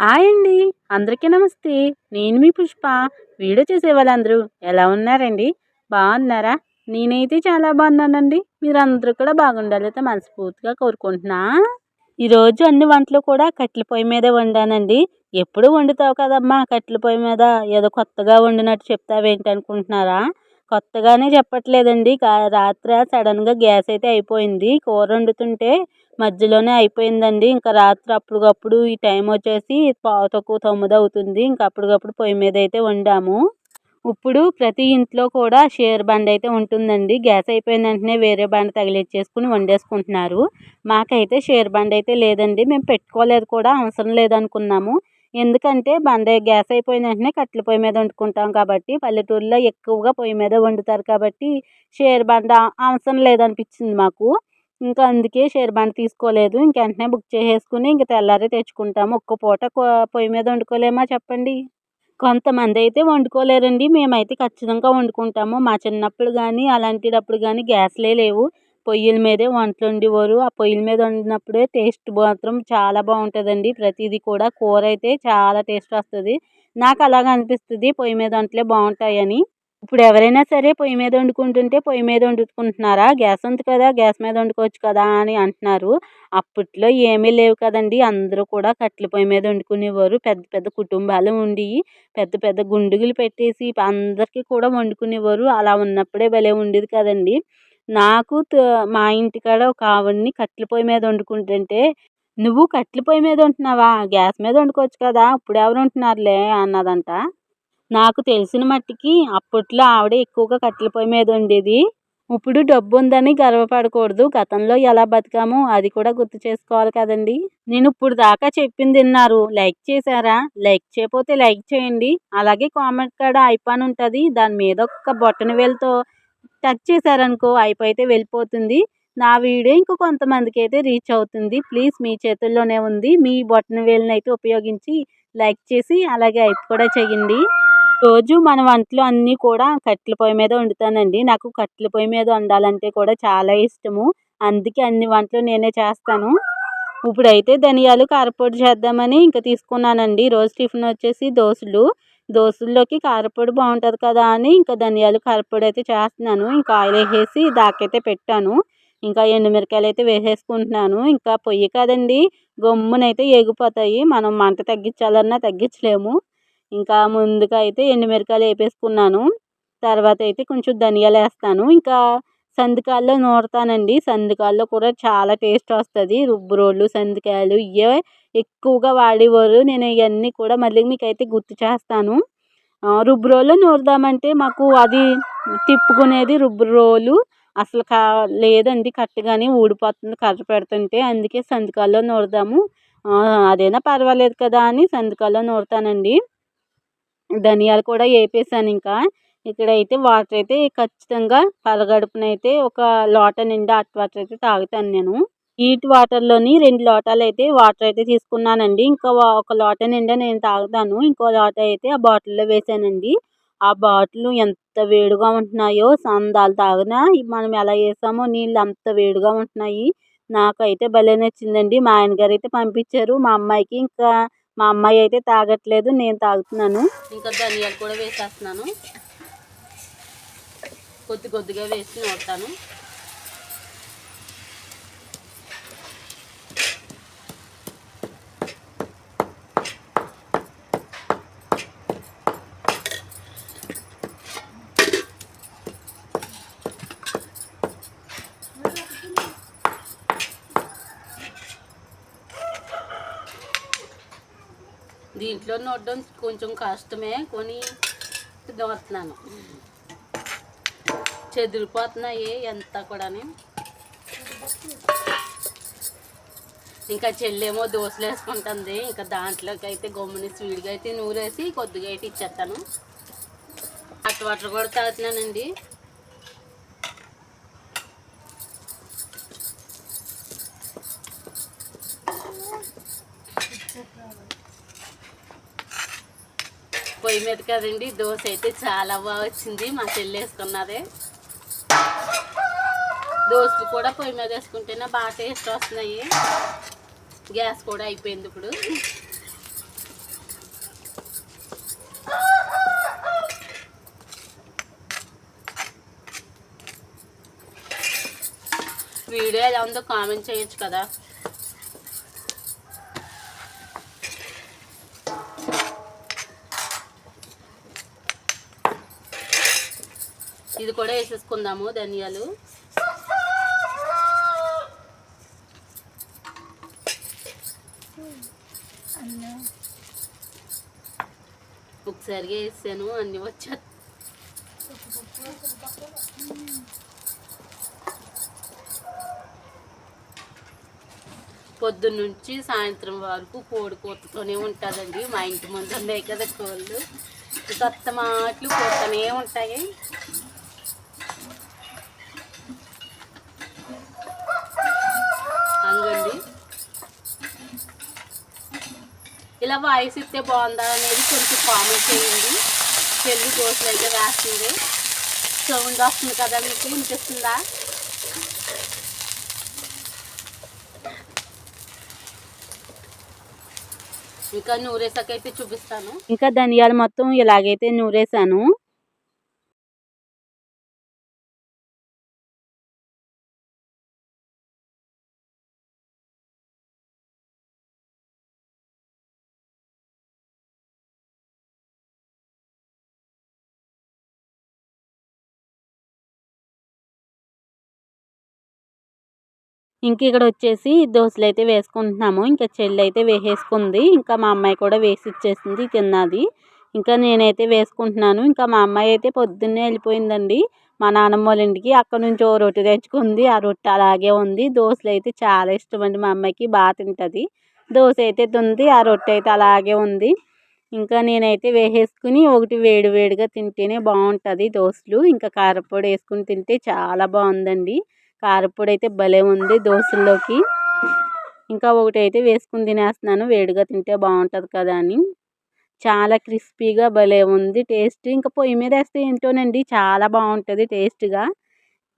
Hi అండి. అందరికీ నమస్తే. నేను మీ పుష్ప. వీడియో చేసే వాళ్ళందరూ ఎలా ఉన్నారండి? బాగున్నారా? నేనైతే చాలా బాగున్నానండి. మీరు అందరూ కూడా బాగుండాలైతే అయితే మనస్ఫూర్తిగా కోరుకుంటున్నా. ఈరోజు అన్ని వంటలు కూడా కట్టెల పొయ్యి మీదే వండానండి. ఎప్పుడు వండుతావు కదమ్మా? కట్టెల పొయ్యి మీద ఏదో కొత్తగా వండినట్టు చెప్తావేంటి అనుకుంటున్నారా? కొత్తగానే చెప్పట్లేదండి. రాత్రి సడన్గా గ్యాస్ అయితే అయిపోయింది. కూర వండుతుంటే మధ్యలోనే అయిపోయిందండి. ఇంకా రాత్రి అప్పటికప్పుడు ఈ టైం వచ్చేసి పావు తక్కువ తొమ్మిది అవుతుంది. ఇంకా అప్పటికప్పుడు పొయ్యి మీద అయితే వండాము. ఇప్పుడు ప్రతి ఇంట్లో కూడా షేర్ బండ్ అయితే ఉంటుందండి. గ్యాస్ అయిపోయిన వెంటనే వేరే బండ తగిలిచ్చేసుకుని వండేసుకుంటున్నారు. మాకైతే షేర్ బండ్ అయితే లేదండి. మేము పెట్టుకోలేదు కూడా అవసరం లేదనుకున్నాము. ఎందుకంటే బండ గ్యాస్ అయిపోయిన వెంటనే కట్టెల పొయ్యి మీద వండుకుంటాం కాబట్టి పల్లెటూరులో ఎక్కువగా పొయ్యి మీద వండుతారు కాబట్టి షేర్ బండ అవసరం లేదనిపించింది మాకు. ఇంకా అందుకే షేర్ బండ తీసుకోలేదు. ఇంక వెంటనే బుక్ చేసేసుకుని ఇంక తెల్లారి తెచ్చుకుంటాము. ఒక్క పూట కో- పొయ్యి మీద వండుకోలేమా చెప్పండి? కొంతమంది అయితే వండుకోలేరండి. మేమైతే ఖచ్చితంగా వండుకుంటాము. మా చిన్నప్పుడు కానీ అలాంటిటప్పుడు కానీ గ్యాస్లే లేవు. పొయ్యిల మీదే వంటలు వండేవారు. ఆ పొయ్యిల మీద వండినప్పుడే టేస్ట్ మాత్రం చాలా బాగుంటుందండి. ప్రతిదీ కూడా కూర అయితే చాలా టేస్ట్ వస్తుంది. నాకు అలాగ అనిపిస్తుంది పొయ్యి మీద వంటలే బాగుంటాయని. ఇప్పుడు ఎవరైనా సరే పొయ్యి మీద వండుకుంటుంటే పొయ్యి మీద వండుకుంటున్నారా? గ్యాస్ ఉంది కదా గ్యాస్ మీద వండుకోవచ్చు కదా అని అంటున్నారు. అప్పట్లో ఏమీ లేవు కదండి. అందరూ కూడా కట్టెల పొయ్యి మీద వండుకునేవారు. పెద్ద పెద్ద కుటుంబాలు ఉండి పెద్ద పెద్ద గుండుగులు పెట్టేసి అందరికీ కూడా వండుకునేవారు. అలా ఉన్నప్పుడే భలే ఉండేది కదండి. నాకు మా ఇంటికాడ ఒక ఆవిడని కట్టెల పొయ్యి మీద వండుకుంటుంటే నువ్వు కట్టెల పొయ్యి మీద వండుతున్నావా? గ్యాస్ మీద వండుకోవచ్చు కదా ఇప్పుడు ఎవరు ఉంటున్నారులే అన్నదంట. నాకు తెలిసిన మట్టికి అప్పట్లో ఆవిడ ఎక్కువగా కట్టెల పొయ్యి మీద వండేది. ఇప్పుడు డబ్బు ఉందని గర్వపడకూడదు. గతంలో ఎలా బతికామో అది కూడా గుర్తు చేసుకోవాలి కదండి. నేను ఇప్పుడు దాకా చెప్పింది విన్నారు. లైక్ చేశారా? లైక్ చేయకపోతే లైక్ చేయండి. అలాగే కామెంట్ కాడ ఐపాన్ ఉంటుంది. దాని మీద ఒక బొట్టన వేలుతో టచ్ చేశారనుకో అయిపోయితే వెళ్ళిపోతుంది. నా వీడియో ఇంకో కొంతమందికి అయితే రీచ్ అవుతుంది. ప్లీజ్ మీ చేతుల్లోనే ఉంది. మీ బొట్టన వేలుని అయితే ఉపయోగించి లైక్ చేసి అలాగే అయితే కూడా చేయండి. రోజు మన వంటలు అన్నీ కూడా కట్టెల పొయ్యి మీద వండుతానండి. నాకు కట్టెల పొయ్యి మీద వండాలంటే కూడా చాలా ఇష్టము. అందుకే అన్ని వంటలు నేనే చేస్తాను. ఇప్పుడైతే ధనియాలు కారపొడి చేద్దామని ఇంకా తీసుకున్నానండి. రోజు టిఫిన్ వచ్చేసి దోశలు. దోశల్లోకి కారపొడి బాగుంటుంది కదా అని ఇంకా ధనియాలు కారపొడి అయితే చేస్తున్నాను. ఇంకా ఆయిల్ వేసేసి దాకైతే పెట్టాను. ఇంకా ఎండుమిరకాయలు అయితే వేసేసుకుంటున్నాను. ఇంకా పొయ్యి కాదండి గమ్మునైతే ఎగిపోతాయి మనం మంట తగ్గించాలన్నా తగ్గించలేము. ఇంకా ముందుగా అయితే ఎండుమిరకాయలు వేపేసుకున్నాను. తర్వాత అయితే కొంచెం ధనియాలు వేస్తాను. ఇంకా సందికాల్లో నూరుతానండి. సందికాల్లో కూడా చాలా టేస్ట్ వస్తుంది. రుబ్బు రోళ్ళు సందుకాయలు ఇవే ఎక్కువగా వాడేవారు. నేను ఇవన్నీ కూడా మళ్ళీ మీకైతే గుర్తు చేస్తాను. రుబ్బురోలు రుబ్బు నూరుదామంటే మాకు అది తిప్పుకునేది రుబ్బు రోలు. అసలు కా లేదండి కరెక్ట్గానే ఊడిపోతుంది కర్ర పెడుతుంటే. అందుకే సందికాల్లో నూరుదాము. అదైనా పర్వాలేదు కదా అని సందికాల్లో నూరుతానండి. ధనియాలు కూడా వేపేసాను ఇంకా. ఇక్కడైతే వాటర్ అయితే ఖచ్చితంగా పరగడుపునైతే ఒక లోట నిండా హాట్ వాటర్ అయితే తాగుతాను నేను. హీట్ వాటర్లోని రెండు లోటాలు అయితే వాటర్ అయితే తీసుకున్నానండి. ఇంకా ఒక లోట నిండా నేను తాగుతాను. ఇంకో లోట అయితే ఆ బాటిల్లో వేసానండి. ఆ బాటిల్ ఎంత వేడిగా ఉంటున్నాయో సందాలు తాగినా మనం ఎలా వేసామో నీళ్ళు అంత వేడిగా ఉంటున్నాయి. నాకైతే భలే నచ్చిందండి. మా ఆయనగారు అయితే పంపించారు. మా అమ్మాయికి ఇంకా మా అమ్మాయి అయితే తాగట్లేదు. నేను తాగుతున్నాను. ఇంకా ధనియాలు కూడా వేసేస్తున్నాను. కొద్ది కొద్దిగా వేసి నూరుతాను. దీంట్లో నొట్టడం కొంచెం కష్టమే కొని నూరుతున్నాను చెదిరిపోతున్నాయి ఎంత కూడాని. ఇంకా చెల్లేమో దోశలు వేసుకుంటుంది. ఇంకా దాంట్లోకి అయితే గమ్ముని స్వీట్గా అయితే నూరేసి కొద్దిగా అయితే ఇచ్చేస్తాను. అటు వాటర్ కూడా తాగుతున్నానండి. పొయ్యి మీద కదండి. దోశ అయితే చాలా బాగా వచ్చింది. మా చెల్లి వేసుకున్నదే. దోశలు కూడా పొయ్యి మీద వేసుకుంటేనే బాగా టేస్ట్ వస్తున్నాయి. గ్యాస్ కూడా అయిపోయింది ఇప్పుడు. వీడియో ఎలా ఉందో కామెంట్ చేయొచ్చు కదా. ఇది కూడా వేసేసుకుందాము ధనియాలు. ఒకసారిగా వేసాను అన్ని వచ్చా పొద్దున్నుంచి సాయంత్రం వరకు కోడి కూతతోనే ఉంటుందండి. మా ఇంటి ముందు ఉన్నాయి కదా కోళ్ళు. కొత్త మాటలు కూతనే ఉంటాయి. ఇలా వాయిస్ ఇస్తే బాగుందా అనేది కొంచెం కామెంట్ చేయండి. పెళ్ళి దోశలు అయితే వేస్తుంది సౌండ్ వస్తుంది కదా మీకు వినిపిస్తుందా? ఇంకా నూరేసాకైతే చూపిస్తాను. ఇంకా ధనియాలు మొత్తం ఇలాగైతే నూరేసాను. ఇంక ఇక్కడ వచ్చేసి దోశలు అయితే వేసుకుంటున్నాము. ఇంకా చెల్లి అయితే వేసేసుకుంది. ఇంకా మా అమ్మాయి కూడా వేసి ఇచ్చేసింది తిన్నది. ఇంకా నేనైతే వేసుకుంటున్నాను. ఇంకా మా అమ్మాయి అయితే పొద్దున్నే వెళ్ళిపోయిందండి. మా నాన్నమ్మ వాళ్ళ ఇంటికి అక్కడ నుంచి ఓ రొట్టె తెచ్చుకుంది. ఆ రొట్టె అలాగే ఉంది. దోశలు అయితే చాలా ఇష్టం అండి మా అమ్మాయికి. బాగా తింటుంది. దోశ అయితే తింది ఆ రొట్టె అయితే అలాగే ఉంది. ఇంకా నేనైతే వేసేసుకుని ఒకటి వేడి వేడిగా తింటేనే బాగుంటుంది దోశలు ఇంకా కారపొడి వేసుకుని తింటే చాలా బాగుందండి. కారపొడి అయితే భలే ఉంది దోశల్లోకి. ఇంకా ఒకటి అయితే వేసుకుని తినేస్తున్నాను. వేడిగా తింటే బాగుంటుంది కదా అని. చాలా క్రిస్పీగా భలే ఉంది టేస్ట్. ఇంకా పొయ్యి మీద వేస్తే ఏంటోనండి చాలా బాగుంటుంది టేస్ట్గా.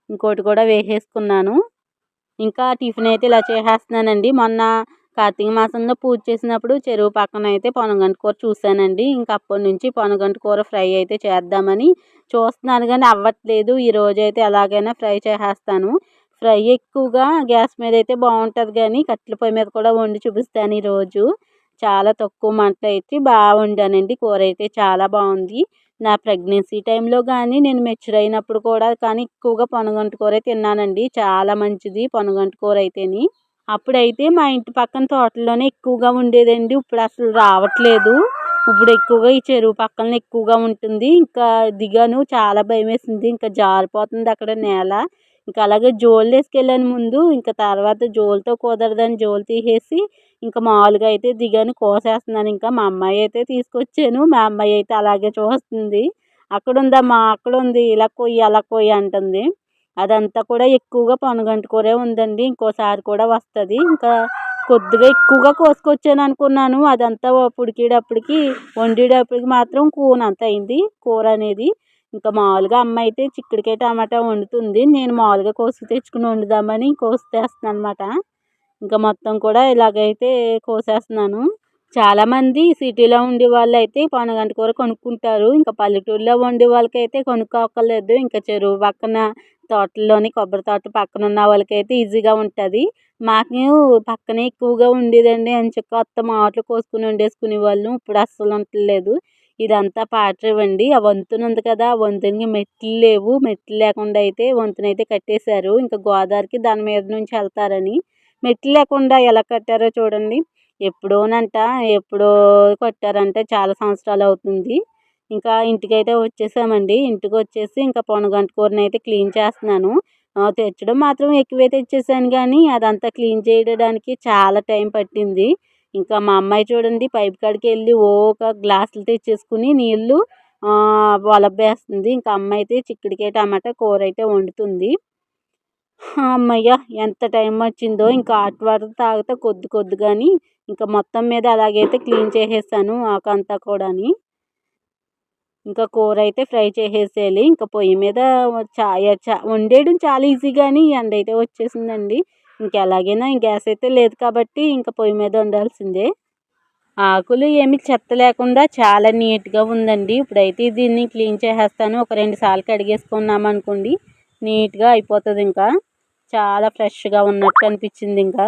ఇంకోటి కూడా వేసేసుకున్నాను. ఇంకా టిఫిన్ అయితే ఇలా చేసేస్తున్నానండి. మొన్న కార్తీక మాసంలో పూజ చేసినప్పుడు చెరువు పక్కన అయితే పొనగంటి కూర చూశానండి. ఇంకా అప్పటి నుంచి పొనగంటి కూర ఫ్రై అయితే చేద్దామని చూస్తున్నాను కానీ అవ్వట్లేదు. ఈ రోజు అయితే ఎలాగైనా ఫ్రై చేసేస్తాను. ఫ్రై ఎక్కువగా గ్యాస్ మీద అయితే బాగుంటుంది కానీ కట్టెల పొయ్యి మీద కూడా వండి చూపిస్తాను ఈరోజు చాలా తక్కువ మంటలు అయితే బాగా వండానండి. కూర అయితే చాలా బాగుంది. నా ప్రెగ్నెన్సీ టైంలో కానీ నేను మెచ్యూర్ అయినప్పుడు కూడా కానీ ఎక్కువగా పొనగంటి కూర తిన్నానండి. చాలా మంచిది పొనగంటి కూర అయితేని. అప్పుడైతే మా ఇంటి పక్కన తోటలోనే ఎక్కువగా ఉండేదండి. ఇప్పుడు అసలు రావట్లేదు. ఇప్పుడు ఎక్కువగా ఈ చెరువు పక్కన ఎక్కువగా ఉంటుంది. ఇంకా దిగాను చాలా భయం వేసింది. ఇంకా జారిపోతుంది అక్కడ నేల. ఇంకా అలాగే జోలు వేసుకెళ్ళాను ముందు. ఇంకా తర్వాత జోలుతో కుదరదని జోలు తీసేసి ఇంకా మామూలుగా అయితే దిగాను కోసేస్తున్నాను. ఇంకా మా అమ్మాయి అయితే తీసుకొచ్చాను. మా అమ్మాయి అయితే అలాగే చూస్తుంది. అక్కడ ఉందమ్మా అక్కడ ఉంది. ఇలా కొయ్యి అలా కొయ్యి అంటుంది. అదంతా కూడా ఎక్కువగా పొనగంటి కూరే ఉందండి. ఇంకోసారి కూడా వస్తుంది. ఇంకా కొద్దిగా ఎక్కువగా కోసుకొచ్చాను అనుకున్నాను. అదంతా ఉడికేటప్పటికి వండేటప్పటికి మాత్రం కూర అంత అయింది. కూర అనేది ఇంకా మామూలుగా అమ్మ అయితే చిక్కడికాయ టమాటా వండుతుంది. నేను మామూలుగా కోసి తెచ్చుకుని వండుదామని కోసేస్తున్నాను అనమాట ఇంకా మొత్తం కూడా ఇలాగైతే కోసేస్తున్నాను. చాలామంది సిటీలో ఉండే వాళ్ళు అయితే పొనగంటి కూర కొనుక్కుంటారు. ఇంకా పల్లెటూరులో ఉండే వాళ్ళకైతే కొనుక్కోక్కర్లేదు. ఇంకా చెరువు పక్కన తోటల్లోని కొబ్బరి తోట పక్కన ఉన్న వాళ్ళకైతే ఈజీగా ఉంటుంది. మాకు పక్కనే ఎక్కువగా ఉండేదండి. అని చెప్పి కొత్త మాటలు కోసుకుని వండేసుకునే వాళ్ళు. ఇప్పుడు అస్సలు ఉండలేదు ఇదంతా పాటరేవండి ఆ వంతెన ఉంది కదా ఆ వంతెనకి మెట్లు లేవు. మెట్లు లేకుండా అయితే వంతెన అయితే కట్టేశారు. ఇంకా గోదావరికి దాని మీద నుంచి వెళ్తారని. మెట్లు లేకుండా ఎలా కట్టారో చూడండి. ఎప్పుడోనంట ఎప్పుడో కట్టారంటే. చాలా సంవత్సరాలు అవుతుంది. ఇంకా ఇంటికైతే వచ్చేసామండి. ఇంటికి వచ్చేసి ఇంకా పొనగంట కూరని అయితే క్లీన్ చేస్తున్నాను. తెచ్చడం మాత్రం ఎక్కువే తెచ్చేసాను కానీ అదంతా క్లీన్ చేయడానికి చాలా టైం పట్టింది. ఇంకా మా అమ్మాయి చూడండి పైపు కాడికి వెళ్ళి ఓ ఒక గ్లాసులు తెచ్చేసుకుని నీళ్ళు వలబేస్తుంది. ఇంకా అమ్మ అయితే చిక్కుడుకాయ టమాటా కూర అయితే వండుతుంది. అమ్మయ్య ఎంత టైం వచ్చిందో. ఇంకా హాట్ వాటర్ తాగితే కొద్ది కొద్దిగాని ఇంకా మొత్తం మీద అలాగైతే క్లీన్ చేసేసాను ఆకంతా కూడాని. ఇంకా కూర అయితే ఫ్రై చేసేసేయాలి. ఇంకా పొయ్యి మీద చా వండేయడం చాలా ఈజీ కానీ ఎండ అయితే వచ్చేసిందండి. ఇంకా ఎలాగైనా గ్యాస్ అయితే లేదు కాబట్టి ఇంకా పొయ్యి మీద వండాల్సిందే. ఆకులు ఏమి చెత్త లేకుండా చాలా నీట్గా ఉందండి. ఇప్పుడైతే దీన్ని క్లీన్ చేసేస్తాను. ఒక రెండు సార్లు కడిగేసుకున్నాం అనుకోండి నీట్గా అయిపోతుంది ఇంకా. చాలా ఫ్రెష్గా ఉన్నట్టు అనిపించింది ఇంకా.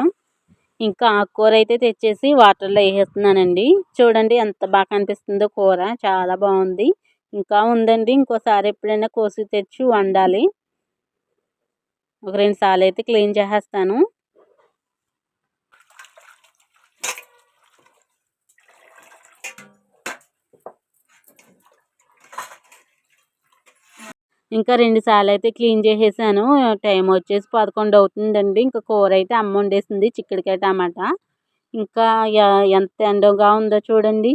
ఇంకా ఆకుకూర అయితే తెచ్చేసి వాటర్లో వేసేస్తున్నానండి. చూడండి ఎంత బాగా కనిపిస్తుందో కూర. చాలా బాగుంది. ఇంకా ఉందండి ఇంకోసారి ఎప్పుడైనా కోసి తెచ్చి వండాలి. ఒక రెండు సార్లు అయితే క్లీన్ చేసేస్తాను. ఇంకా రెండు సార్లు అయితే క్లీన్ చేసేసాను. టైం వచ్చేసి పదకొండు అవుతుందండి. ఇంకా కూర అయితే అమ్మ వండేసింది చిక్కుడుకాయ టమాటా. ఇంకా ఎంత ఎండగా ఉందో చూడండి.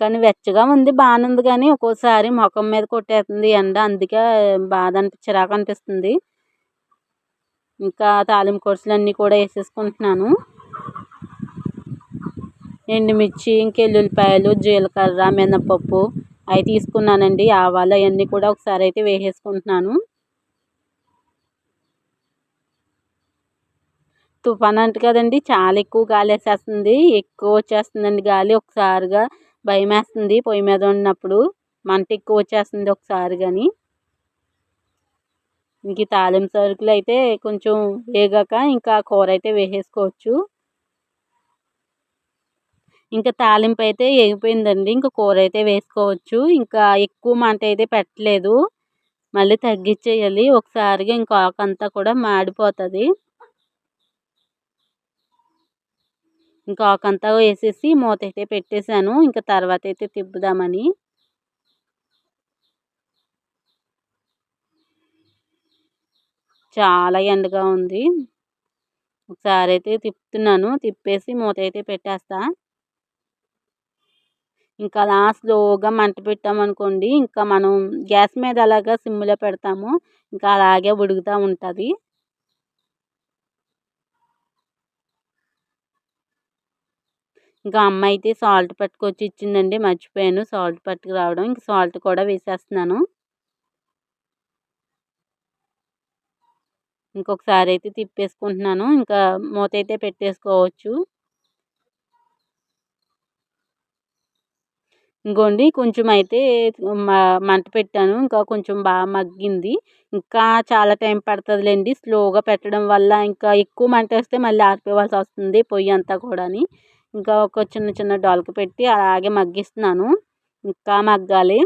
కానీ వెచ్చగా ఉంది బాగానే ఉంది కానీ ఒక్కోసారి ముఖం మీద కొట్టేస్తుంది ఎండ. అందుకే బాధ అనిపించరాక అనిపిస్తుంది. ఇంకా తాలింపు కోర్సులు అన్నీ కూడా వేసేసుకుంటున్నాను. ఎండుమిర్చి ఇంకెల్లుల్లిపాయలు జీలకర్ర మినపప్పు అవి తీసుకున్నానండి. ఆవాలు అవన్నీ కూడా ఒకసారి అయితే వేసేసుకుంటున్నాను. తుఫాన్ అంట కదండి చాలా ఎక్కువ గాలి వేసేస్తుంది. ఎక్కువ వచ్చేస్తుందండి గాలి. ఒకసారిగా భయం వేస్తుంది పొయ్యి మీద ఉన్నప్పుడు మంట ఎక్కువ వచ్చేస్తుంది ఒకసారి కానీ ఇంక తాలింపు సరుకులు అయితే కొంచెం వేగాక ఇంకా కూర అయితే వేసేసుకోవచ్చు. ఇంకా తాలింపు అయితే ఎగిపోయిందండి ఇంకా కూర అయితే వేసుకోవచ్చు. ఇంకా ఎక్కువ మంట అయితే పెట్టలేదు. మళ్ళీ తగ్గించేయాలి ఒకసారిగా ఇంకా ఆకంతా కూడా మాడిపోతుంది. ఇంకా ఆకంతా వేసేసి మూత అయితే పెట్టేశాను. ఇంకా తర్వాత అయితే తిప్పుదామని. చాలా ఎండగా ఉంది. ఒకసారి అయితే తిప్పుతున్నాను. తిప్పేసి మూత అయితే పెట్టేస్తా. ఇంకా అలా స్లోగా మంట పెట్టామనుకోండి ఇంకా మనం గ్యాస్ మీద అలాగా సిమ్లో పెడతాము. ఇంకా అలాగే ఉడుకుతూ ఉంటుంది. ఇంకా అమ్మ అయితే సాల్ట్ పట్టుకొచ్చి ఇచ్చిందండి మర్చిపోయాను. సాల్ట్ పట్టుకు రావడం ఇంకా సాల్ట్ కూడా వేసేస్తున్నాను. ఇంకొకసారి అయితే తిప్పేసుకుంటున్నాను. ఇంకా మూత అయితే పెట్టేసుకోవచ్చు. ఇంకోండి కొంచెం అయితే మంట పెట్టాను. ఇంకా కొంచెం బాగా మగ్గింది. ఇంకా చాలా టైం పడుతుందిలేండి. స్లోగా పెట్టడం వల్ల ఇంకా ఎక్కువ మంట వేస్తే మళ్ళీ ఆరిపోవాల్సి వస్తుంది పొయ్యి అంతా కూడాని. ఇంకా ఒక చిన్న చిన్న డొలక పెట్టి అలాగే మగ్గిస్తున్నాను. ఇంకా మగ్గాలి.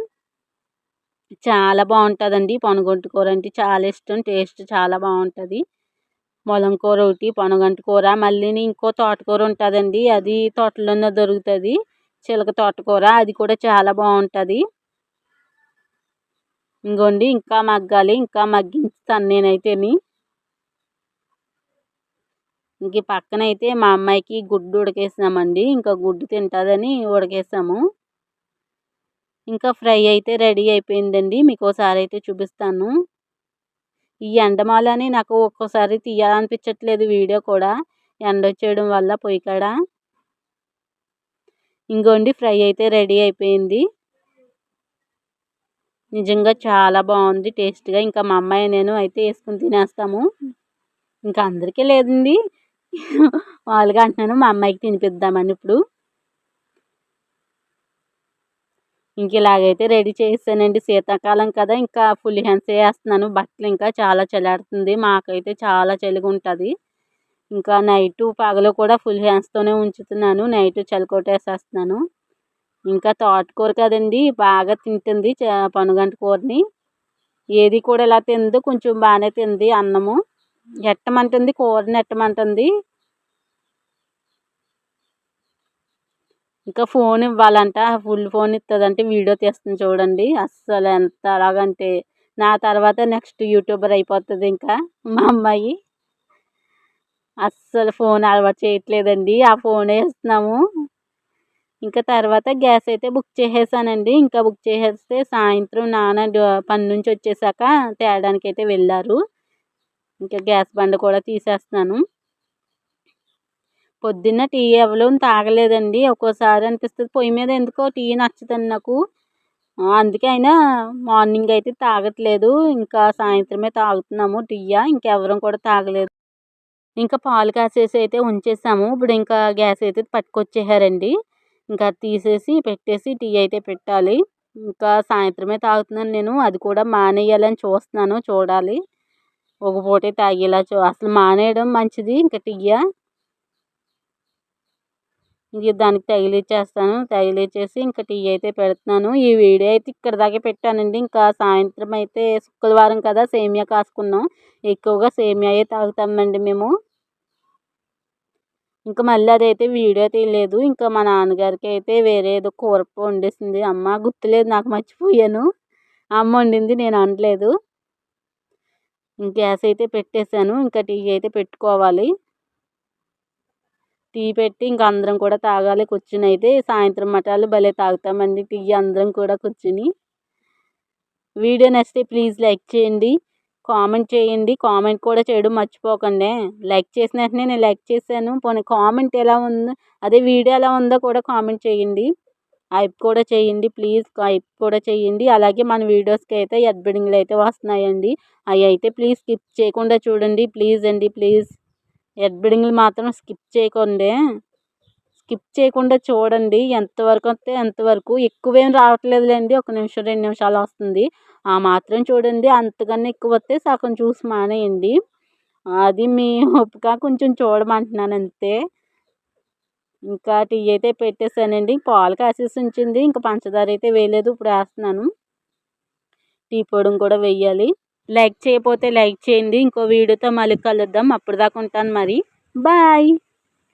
చాలా బాగుంటుందండి పనుగొంటి కూర అంటే చాలా ఇష్టం టేస్ట్ చాలా బాగుంటుంది. మొలం కూర ఒకటి పనుగంటి కూర మళ్ళీ ఇంకో తోటకూర ఉంటుందండి అది తోటలోనే దొరుకుతుంది. చిలక తోటకూర అది కూడా చాలా బాగుంటుంది. ఇంకోండి ఇంకా మగ్గాలి ఇంకా మగ్గించుతాను నేనైతేని. ఇంక పక్కన అయితే మా అమ్మాయికి గుడ్డు ఉడకేసామండి ఇంకా గుడ్డు తింటుందని ఉడకేసాము. ఇంకా ఫ్రై అయితే రెడీ అయిపోయిందండి. మీకు ఒకసారి అయితే చూపిస్తాను. ఈ ఎండమాలని నాకు ఒక్కోసారి తీయాలనిపించట్లేదు వీడియో కూడా. ఎండ వచ్చేయడం వల్ల పొయ్యి కాడ ఇంకోండి ఫ్రై అయితే రెడీ అయిపోయింది. నిజంగా చాలా బాగుంది టేస్ట్గా. ఇంకా మా అమ్మాయి నేను అయితే వేసుకుని తినేస్తాము. ఇంకా అందరికీ లేదండి. వాళ్ళుగా అంటున్నాను మా అమ్మాయికి తినిపిద్దామని ఇప్పుడు. ఇంక ఇలాగైతే రెడీ చేసానండి శీతాకాలం కదా ఇంకా ఫుల్ హ్యాండ్స్ వేస్తున్నాను. బట్టలు ఇంకా చాలా చలాడుతుంది మాకైతే చాలా చలిగా ఉంటుంది ఇంకా నైటు పగలు కూడా ఫుల్ హ్యాండ్స్తోనే ఉంచుతున్నాను. నైట్ చలికొట్టేసేస్తున్నాను ఇంకా తోటకూర కదండి బాగా తింటుంది పనుగంట కూరని. ఏది కూడా ఇలా తిందో కొంచెం బాగానే తింది అన్నము. ఎట్టమంటుంది? కూరని ఎట్టమంటుంది? ఇంకా ఫోన్ ఇవ్వాలంట. ఫుల్ ఫోన్ ఇస్తుందంటే వీడియో తీస్తుంది చూడండి. అస్సలు ఎంత అలాగంటే నా తర్వాత నెక్స్ట్ యూట్యూబర్ అయిపోతుంది ఇంకా మా అమ్మాయి. అస్సలు ఫోన్ అలవాటు చేయట్లేదండి. ఆ ఫోనే ఇస్తున్నాము ఇంకా తర్వాత గ్యాస్ అయితే బుక్ చేసేసానండి. ఇంకా బుక్ చేసేస్తే సాయంత్రం నాన్న పని నుంచి వచ్చేసాక తేయడానికి అయితే వెళ్ళారు. ఇంకా గ్యాస్ బండ కూడా తీసేస్తున్నాను. పొద్దున్న టీ ఎవరు తాగలేదండి. ఒక్కోసారి అనిపిస్తుంది పొయ్యి మీద ఎందుకో టీ నచ్చదండి నాకు. అందుకే అయినా మార్నింగ్ అయితే తాగట్లేదు. ఇంకా సాయంత్రమే తాగుతున్నాము. టీయా? ఇంకెవరం కూడా తాగలేదు. ఇంకా పాలు కాసేసి అయితే ఉంచేసాము. ఇప్పుడు ఇంకా గ్యాస్ అయితే పట్టుకొచ్చేసారండి. ఇంకా తీసేసి పెట్టేసి టీ అయితే పెట్టాలి. ఇంకా సాయంత్రమే తాగుతున్నాను నేను. అది కూడా మానేయాలని చూస్తున్నాను. చూడాలి. ఒక పూటే తాగేలా చూ అసలు మానేయడం మంచిది. ఇంకా టీయా? ఇంక దానికి తగిలిచ్చేస్తాను తగిలిచ్చేసి ఇంకా టీ అయితే పెడుతున్నాను. ఈ వీడియో అయితే ఇక్కడ దాకా పెట్టానండి. ఇంకా సాయంత్రం అయితే శుక్రవారం కదా సేమియా కాసుకున్నాం. ఎక్కువగా సేమియాయే తాగుతామండి మేము. ఇంకా మళ్ళీ అదైతే వీడియో తీయలేదు. ఇంకా మా నాన్నగారికి అయితే వేరే ఏదో కూర వండేసింది. అమ్మ గుర్తులేదు నాకు మర్చిపోయాను. అమ్మ వండింది నేను అనలేదు గ్యాస్ అయితే పెట్టేశాను ఇంకా టీ అయితే పెట్టుకోవాలి. టీ పెట్టి ఇంకా అందరం కూడా తాగాలి. కూర్చుని అయితే సాయంత్రం మటాలు భలే తాగుతామండి. టీ అందరం కూడా కూర్చుని. వీడియో నచ్చితే ప్లీజ్ లైక్ చేయండి. కామెంట్ చేయండి. కామెంట్ కూడా చేయడం మర్చిపోకండి. లైక్ చేసిన వెంటనే నేను లైక్ చేశాను. పోనీ కామెంట్ ఎలా ఉందో? అదే వీడియో ఎలా ఉందో కూడా కామెంట్ చేయండి. హైప్ కూడా చేయండి. ప్లీజ్ హైప్ కూడా చేయండి. అలాగే మన వీడియోస్కి అయితే ఎడ్బిడింగ్లు అయితే వస్తున్నాయండి. అవి అయితే ప్లీజ్ స్కిప్ చేయకుండా చూడండి. ప్లీజ్ అండి ప్లీజ్. ఎడ్బిడింగ్లు మాత్రం స్కిప్ చేయకుండా. స్కిప్ చేయకుండా చూడండి. ఎంతవరకు వస్తే ఎంతవరకు ఎక్కువేం రావట్లేదులేండి. ఒక నిమిషం రెండు నిమిషాలు వస్తుంది. ఆ మాత్రం చూడండి. అంతకన్నా ఎక్కువ వస్తే సగం చూసి మానేయండి. అది మీ ఓపిక. కొంచెం చూడమంటున్నాను అంతే. ఇంకా టీ అయితే పెట్టేశానండి. పాలు కాసేసి ఉంచింది. ఇంకా పంచదార అయితే వేయలేదు. ఇప్పుడు వేస్తున్నాను. టీ పొడిని కూడా వేయాలి. లైక్ చేయకపోతే లైక్ చేయండి. ఇంకో వీడియోతో మళ్ళీ కలుద్దాం. అప్పుడు దాకా ఉంటాను మరి. బాయ్.